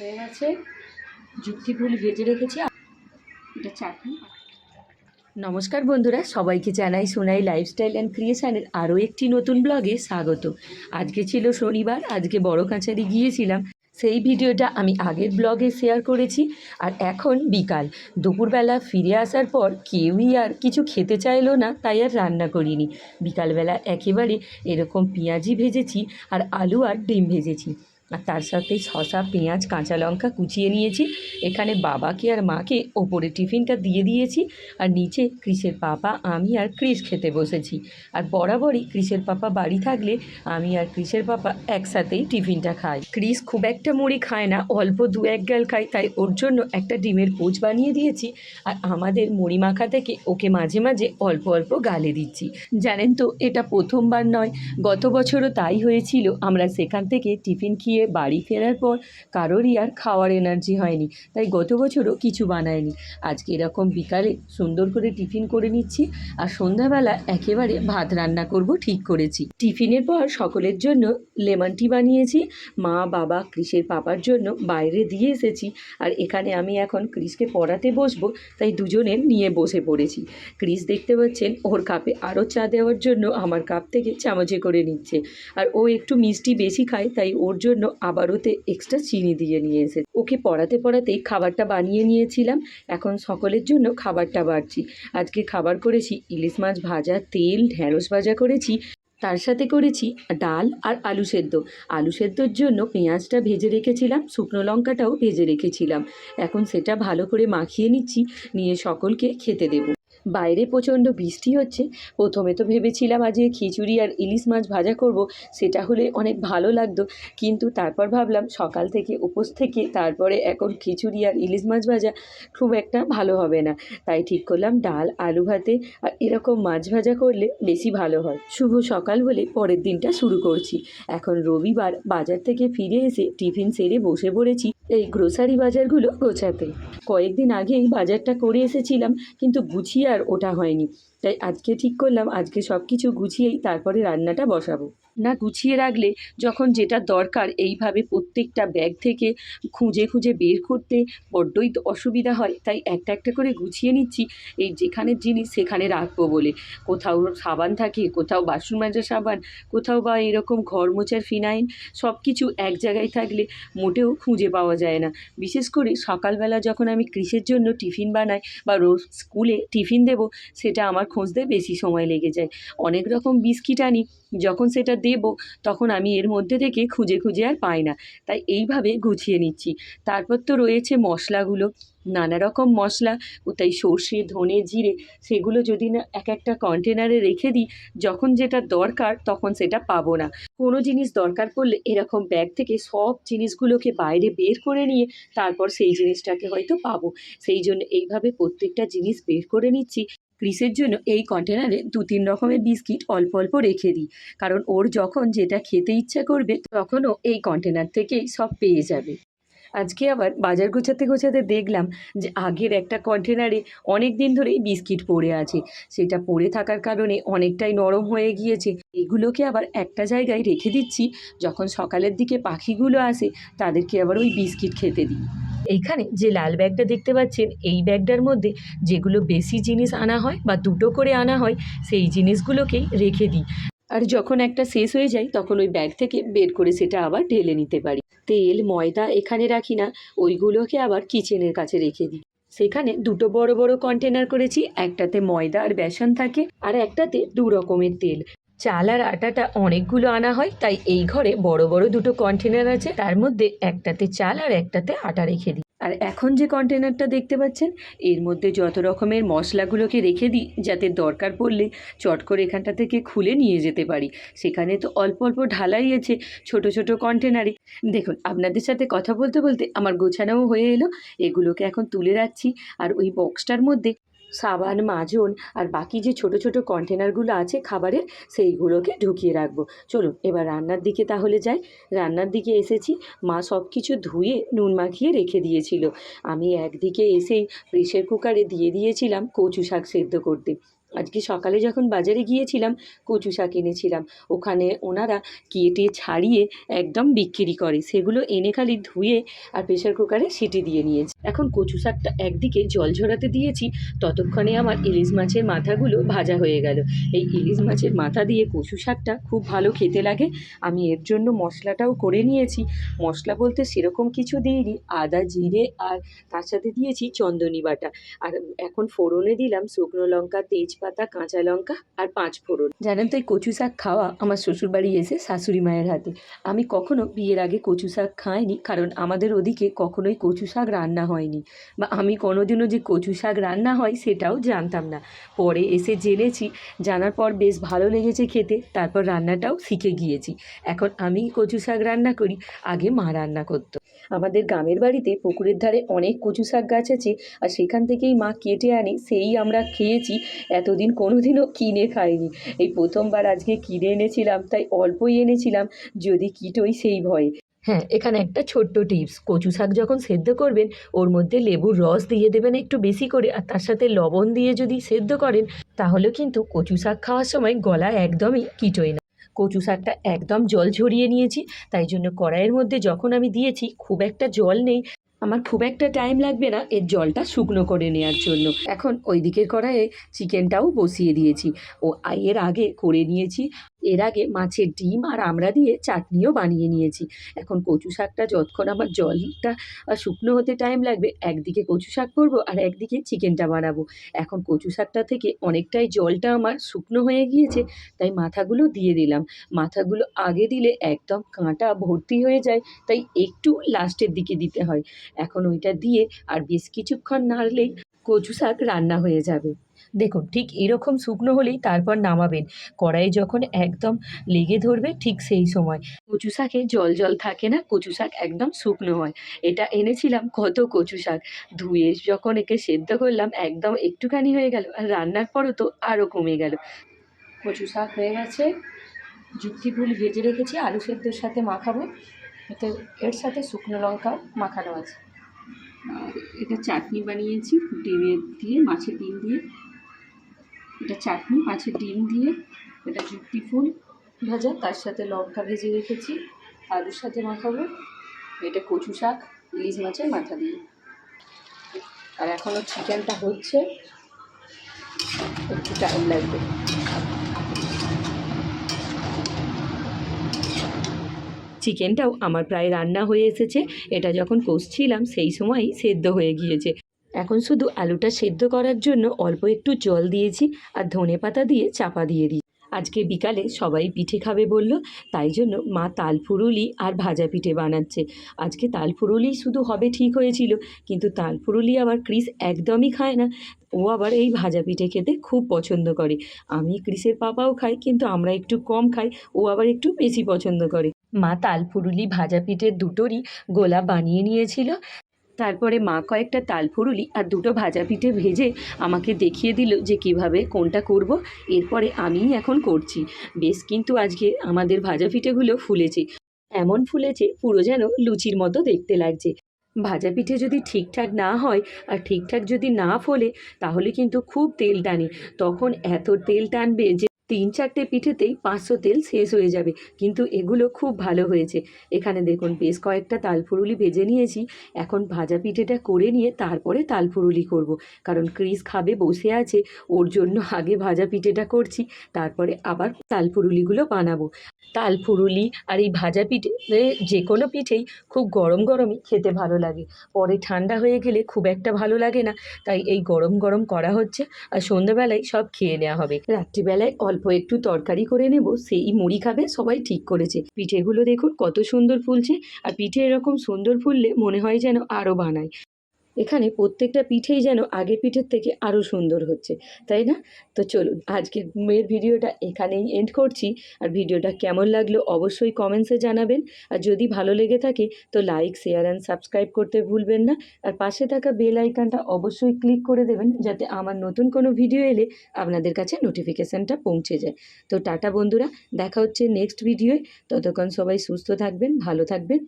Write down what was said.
হয়ে গেছে। যুক্তি ভেজে রেখেছি। এটা চাটনি নমস্কার বন্ধুরা, সবাইকে জানাই সোনাই লাইফস্টাইল অ্যান্ড ক্রিয়েশনের আরও একটি নতুন ব্লগে স্বাগত। আজকে ছিল শনিবার, আজকে বড় কাছারি গিয়েছিলাম। সেই ভিডিওটা আমি আগের ব্লগে শেয়ার করেছি, আর এখন বিকাল। দুপুরবেলা ফিরে আসার পর কেউই আর কিছু খেতে চাইলো না, তাই আর রান্না করিনি। বিকালবেলা একেবারে এরকম পেঁয়াজি ভেজেছি, আর আলু আর ডিম ভেজেছি। আর তার সাথে শশা পেঁয়াজ, কাঁচা লঙ্কা কুচিয়ে নিয়েছি। এখানে বাবাকে আর মাকে ওপরে টিফিনটা দিয়ে দিয়েছি আর নিচে ক্রিসের পাপা, আমি আর ক্রিস খেতে বসেছি। আর বরাবরই ক্রিসের পাপা বাড়ি থাকলে আমি আর ক্রিসের পাপা একসাথেই টিফিনটা খাই। ক্রিস খুব একটা মুড়ি খায় না, অল্প দু এক গাল খায়, তাই ওর জন্য একটা ডিমের পোচ বানিয়ে দিয়েছি আর আমাদের মুড়ি মাখা থেকে ওকে মাঝে মাঝে অল্প অল্প গালে দিচ্ছি। জানেন তো, এটা প্রথমবার নয়, গত বছরও তাই হয়েছিল। আমরা সেখান থেকে টিফিন খেয়ে বাড়ি ফেরার পর কারোরই আর খাওয়ার এনার্জি হয়নি। তাই গত বছরও কিছু বানায়নি। আজকে এরকম বিকালে সুন্দর করে টিফিন করে নিচ্ছি আর সন্ধ্যাবেলা একেবারে ভাত রান্না করব ঠিক করেছি। টিফিনের পর সকলের জন্য লেমন টি বানিয়েছি। মা, বাবা ক্রিসের পাপার জন্য বাইরে দিয়ে এসেছি আর এখানে আমি এখন ক্রিসকে পড়াতে বসবো, তাই দুজনের নিয়ে বসে পড়েছি। ক্রিস দেখতে পাচ্ছেন, ওর কাপে আরও চা দেওয়ার জন্য আমার কাপ থেকে চামচে করে নিচ্ছে। আর ও একটু মিষ্টি বেশি খায়, তাই ওর জন্য আবার ওতে এক্সট্রা চিনি দিয়ে নিয়ে এসে ওকে পড়াতে পড়াতেই খাবারটা বানিয়ে নিয়েছিলাম। এখন সকলের জন্য খাবারটা বাড়ছি। আজকে খাবার করেছি ইলিশ মাছ ভাজা, তেল ঢ্যাঁড়স ভাজা করেছি। তার সাথে করেছি ডাল আর আলু সেদ্ধ। আলু সেদ্ধর জন্য পেঁয়াজটা ভেজে রেখেছিলাম, শুকনো লঙ্কাটাও ভেজে রেখেছিলাম। এখন সেটা ভালো করে মাখিয়ে নিচ্ছি, নিয়ে সকলকে খেতে দেবো। বাইরে প্রচণ্ড বৃষ্টি হচ্ছে, প্রথমে তো ভেবেছিলাম আজকে খিচুড়ি আর ইলিশ মাছ ভাজা করব, সেটা হলে অনেক ভালো লাগতো। কিন্তু তারপর ভাবলাম সকাল থেকে উপোস থেকে তারপরে এখন খিচুড়ি আর ইলিশ মাছ ভাজা খুব একটা ভালো হবে না। তাই ঠিক করলাম ডাল, আলু ভাতে আর এরকম মাছ ভাজা করলে বেশি ভালো হয়। শুভ সকাল বলে পরের দিনটা শুরু করছি। এখন রবিবার, বাজার থেকে ফিরে এসে টিফিন সেরে বসে পড়েছি। এই গ্রোসারি বাজারগুলো গোছাতে। কয়েকদিন আগেই বাজারটা করে এসেছিলাম, কিন্তু গুছিয়ে আর ওটা হয়নি। তাই আজকে ঠিক করলাম, আজকে সব কিছু গুছিয়েই তারপরে রান্নাটা বসাবো। না গুছিয়ে রাখলে যখন যেটা দরকার এইভাবে প্রত্যেকটা ব্যাগ থেকে খুঁজে খুঁজে বের করতে বড্ডই অসুবিধা হয়। তাই একটা একটা করে গুছিয়ে নিচ্ছি। এই যেখানের জিনিস সেখানে রাখব বলে। কোথাও সাবান থাকে, কোথাও বাসন মাজা সাবান, কোথাও বা এরকম ঘর মোছার ফিনাইল সব কিছু এক জায়গায় থাকলে মোটেও খুঁজে পাওয়া যায় না। বিশেষ করে সকালবেলা যখন আমি কৃষের জন্য টিফিন বানাই বা রোজ স্কুলে টিফিন দেব, সেটা আমার খুঁজতে বেশি সময় লেগে যায়। অনেক রকম বিস্কিট আনি যখন সেটা দেব, তখন আমি এর মধ্যে থেকে খুঁজে খুঁজে আর পাই না। তাই এইভাবে গুছিয়ে নিচ্ছি। তারপর তো রয়েছে মশলাগুলো। নানা রকম মশলা, তাই সর্ষে, ধনে, জিরে, সেগুলো যদি না এক একটা কন্টেনারে রেখে দিই, যখন যেটা দরকার তখন সেটা পাবো না। কোনো জিনিস দরকার পড়লে এরকম ব্যাগ থেকে সব জিনিসগুলোকে বাইরে বের করে নিয়ে তারপর সেই জিনিসটাকে হয়তো পাবো। সেই জন্য এইভাবে প্রত্যেকটা জিনিস বের করে নিচ্ছি। ক্রিসের জন্য এই কন্টেনারে দু তিন রকমের বিস্কিট অল্প অল্প রেখে দিই। কারণ ওর যখন যেটা খেতে ইচ্ছা করবে, তখনও এই কন্টেনার থেকেই সব পেয়ে যাবে। আজকে আবার বাজার গোছাতে গোছাতে দেখলাম যে আগের একটা কন্টেনারে অনেক দিন ধরেই বিস্কিট পড়ে আছে। সেটা পড়ে থাকার কারণে অনেকটাই নরম হয়ে গিয়েছে। এগুলোকে আবার একটা জায়গায় রেখে দিচ্ছি। যখন সকালের দিকে পাখিগুলো আসে, তাদেরকে আবার ওই বিস্কিট খেতে দিই। এইখানে যে লাল ব্যাগটা দেখতে পাচ্ছেন, এই ব্যাগটার মধ্যে যেগুলো বেশি জিনিস আনা হয় বা দুটো করে আনা হয়, সেই জিনিসগুলোকেই রেখে দিই। আর যখন একটা শেষ হয়ে যায়, তখন ওই ব্যাগ থেকে বের করে সেটা আবার ঢেলে নিতে পারি। তেল, ময়দা এখানে রাখি না, ওইগুলোকে আবার কিচেনের কাছে রেখে দিই। সেখানে দুটো বড় বড় কন্টেনার করেছি, একটাতে ময়দা আর বেসন থাকে, আর একটাতে দু রকমের তেল। চাল আর আটাটা অনেকগুলো আনা হয়, তাই এই ঘরে বড় বড় দুটো কন্টেনার আছে, তার মধ্যে একটাতে চাল আর একটাতে আটা রেখে দিই। আর এখন যে কন্টেনারটা দেখতে পাচ্ছেন, এর মধ্যে যত রকমের মশলাগুলোকে রেখে দিই, যাতে দরকার পড়লে চট করে এখানটা থেকে খুলে নিয়ে যেতে পারি। সেখানে তো অল্প অল্প ঢালাই আছে ছোট ছোট কন্টেনারে দেখুন, আপনাদের সাথে কথা বলতে বলতে আমার গোছানোও হয়ে এলো। এগুলোকে এখন তুলে রাখছি। আর ওই বক্সটার মধ্যে সাবান, মাজন আর বাকি যে ছোট ছোট কন্টেনারগুলো আছে খাবারের, সেইগুলোকে ঢুকিয়ে রাখব। চলুন, এবার রান্নার দিকে তাহলে যাই। রান্নার দিকে এসেছি। মা সব কিছু ধুয়ে নুন মাখিয়ে রেখে দিয়েছিল। আমি একদিকে এসেই প্রেশার কুকারে দিয়ে দিয়েছিলাম কচু শাক সেদ্ধ করতে। আজকে সকালে যখন বাজারে গিয়েছিলাম, কচু শাক এনেছিলাম। ওখানে ওনারা কেটে ছাড়িয়ে একদম বিক্রি করে। সেগুলো এনে খালি ধুয়ে আর প্রেশার কুকারে সিটি দিয়ে নিয়েছি। এখন কচু শাকটা একদিকে জল ঝরাতে দিয়েছি, ততক্ষণে আমার ইলিশ মাছের মাথাগুলো ভাজা হয়ে গেল। এই ইলিশ মাছের মাথা দিয়ে কচু শাকটা খুব ভালো খেতে লাগে। আমি এর জন্য মশলাটাও করে নিয়েছি। মশলা বলতে সেরকম কিছু দিইনি, আদা, জিরে আর তার সাথে দিয়েছি চন্দনী বাটা। আর এখন ফোড়নে দিলাম শুকনো লঙ্কা তেজপাতা কাঁচা লঙ্কা আর পাঁচ ফোড়ন। জানেন তো এই কচু শাক খাওয়া আমার শ্বশুরবাড়ি এসে শাশুড়ি মায়ের হাতে। আমি কখনো বিয়ের আগে কচু শাক খাইনি, কারণ আমাদের ওদিকে কখনোই কচু শাক রান্না হয়নি। বা আমি কোনোদিনও যে কচু শাক রান্না হয় সেটাও জানতাম না। পরে এসে জেনেছি, জানার পর বেশ ভালো লেগেছে খেতে, তারপর রান্নাটাও শিখে গিয়েছি। এখন আমি কচু শাক রান্না করি, আগে মা রান্না করতো। আমাদের গ্রামের বাড়িতে পুকুরের ধারে অনেক কচু শাক গাছ আছে, আর সেখান থেকেই মা কেটে আনে, সেই আমরা খেয়েছি, এতদিন কোনোদিনও কিনে খাইনি। এই প্রথমবার আজকে কিনে এনেছিলাম, তাই অল্পই এনেছিলাম, যদি কিটোই সেই ভয়ে। হ্যাঁ এখানে একটা ছোট্ট টিপস, কচু শাক যখন সেদ্ধ করবেন, ওর মধ্যে লেবুর রস দিয়ে দেবেন একটু বেশি করে, আর তার সাথে লবণ দিয়ে যদি সেদ্ধ করেন তাহলে কিন্তু কচু শাক খাওয়ার সময় গলা একদমই কিটোয় না। কচু শাকটা একদম জল ঝরিয়ে নিয়েছি। তাই জন্য কড়াইয়ের মধ্যে যখন আমি দিয়েছি, খুব একটা জল নেই। আমার খুব একটা টাইম লাগবে না এর জলটা শুকনো করে নেওয়ার জন্য। এখন ওই দিকের কড়াইয়ে চিকেনটাও বসিয়ে দিয়েছি। ও এর আগে করে নিয়েছি। এর আগে মাছের ডিম আর আমরা দিয়ে চাটনিও বানিয়ে নিয়েছি। এখন কচু শাকটা যতক্ষণ আমার জলটা শুকনো হতে টাইম লাগবে, একদিকে কচু শাক করব আর একদিকে চিকেনটা বানাবো। এখন কচু শাকটা থেকে অনেকটাই জলটা আমার শুকনো হয়ে গিয়েছে, তাই মাথাগুলো দিয়ে দিলাম। মাথাগুলো আগে দিলে একদম কাঁটা ভর্তি হয়ে যায়, তাই একটু লাস্টের দিকে দিতে হয়। এখন ওইটা দিয়ে আর বেশ কিছুক্ষণ নাড়লেই কচু শাক রান্না হয়ে যাবে। দেখুন, ঠিক এরকম শুকনো হলেই তারপর নামাবেন। কড়াইয়ে যখন একদম লেগে ধরবে, ঠিক সেই সময়। কচু শাকে জল জল থাকে না, কচু শাক একদম শুকনো হয়। এটা এনেছিলাম কত কচু শাক। ধুয়ে যখন একে সেদ্ধ করলাম, একদম একটুখানি হয়ে গেল আর রান্নার পরও তো আরও কমে গেল। কচু শাক হয়ে গেছে। যুক্তি ফুল ভেজে রেখেছি, আলু সেদ্ধর সাথে মাখাবো। এতে এর সাথে শুকনো লঙ্কা মাখানো আছে। এটা চাটনি বানিয়েছি ডিমের দিয়ে, মাছের ডিম দিয়ে। এটা চাটনি, মাছের ডিম দিয়ে, এটা যুক্তি ফুল ভাজা, তার সাথে লঙ্কা ভেজে রেখেছি, আলুর সাথে মাখাবো। এটা কচু শাক, ইলিশ মাছের মাথা দিয়ে। আর এখনও চিকেনটা হচ্ছে, একটু টাইম লাগবে। চিকেনটাও আমার প্রায় রান্না হয়ে এসেছে। এটা যখন কষছিলাম, সেই সময়ই সেদ্ধ হয়ে গিয়েছে। এখন শুধু আলুটা সেদ্ধ করার জন্য অল্প একটু জল দিয়েছি আর ধনে পাতা দিয়ে চাপা দিয়ে দিই। আজকে বিকালে সবাই পিঠে খাবে বলল, তাই জন্য মা তাল ফুরুলি আর ভাজা পিঠে বানাচ্ছে। আজকে তাল ফুরুলি শুধু হবে ঠিক হয়েছিল, কিন্তু তাল ফুরুলি আবার ক্রিস একদমই খায় না। ও আবার এই ভাজা পিঠে খেতে খুব পছন্দ করে। আমি ক্রিসের পাপাও খাই, কিন্তু আমরা একটু কম খাই, ও আবার একটু বেশি পছন্দ করে। মা তালফুরুলি ভাজা পিঠের দুটোরই গোলা বানিয়ে নিয়েছিল। তারপরে মা কয়েকটা তালফুরুলি আর দুটো ভাজা পিঠে ভেজে আমাকে দেখিয়ে দিল যে কীভাবে কোনটা করব। এরপরে আমিই এখন করছি। বেশ কিন্তু আজকে আমাদের ভাজা পিঠেগুলো ফুলেছে। এমন ফুলেছে পুরো যেন লুচির মতো দেখতে লাগছে। ভাজা পিঠে যদি ঠিকঠাক না হয় আর ঠিকঠাক যদি না ফোলে, তাহলে কিন্তু খুব তেল টানে। তখন এত তেল টানবে যে তিন চারটে পিঠেতেই পাঁচশো তেল শেষ হয়ে যাবে। কিন্তু এগুলো খুব ভালো হয়েছে। এখানে দেখুন, বেশ কয়েকটা তালফুরুলি ভেজে নিয়েছি। এখন ভাজা পিঠেটা করে নিয়ে তারপরে তালফুরুলি করব। কারণ ক্রিস খাবে, বসে আছে, ওর জন্য আগে ভাজা পিঠেটা করছি, তারপরে আবার তালফুরুলিগুলো বানাবো। তালফুরুলি আর এই ভাজা পিঠে যে কোনো পিঠেই খুব গরম গরমই খেতে ভালো লাগে। পরে ঠান্ডা হয়ে গেলে খুব একটা ভালো লাগে না, তাই এই গরম গরম করা হচ্ছে আর সন্ধ্যাবেলায় সব খেয়ে নেওয়া হবে। রাত্রিবেলায় অল্প একটু তরকারি করে নেব, সেই মুড়ি খাবে সবাই ঠিক করেছে। পিঠেগুলো দেখুন কত সুন্দর ফুলছে, আর পিঠে এরকম সুন্দর ফুললে মনে হয় যেন আরও বানায়। এখানে প্রত্যেকটা পিঠেই যেন আগের পিঠের থেকে আরও সুন্দর হচ্ছে, তাই না? তো চলুন, আজকের মেয়ের ভিডিওটা এখানেই এন্ড করছি। আর ভিডিওটা কেমন লাগল অবশ্যই কমেন্টসে জানাবেন। আর যদি ভালো লেগে থাকে, তো লাইক শেয়ার অ্যান্ড সাবস্ক্রাইব করতে ভুলবেন না। আর পাশে থাকা বেল আইকনটা অবশ্যই ক্লিক করে দেবেন, যাতে আমার নতুন কোনো ভিডিও এলে আপনাদের কাছে নোটিফিকেশানটা পৌঁছে যায়। তো টাটা বন্ধুরা, দেখা হচ্ছে নেক্সট ভিডিওয় ততক্ষণ সবাই সুস্থ থাকবেন, ভালো থাকবেন।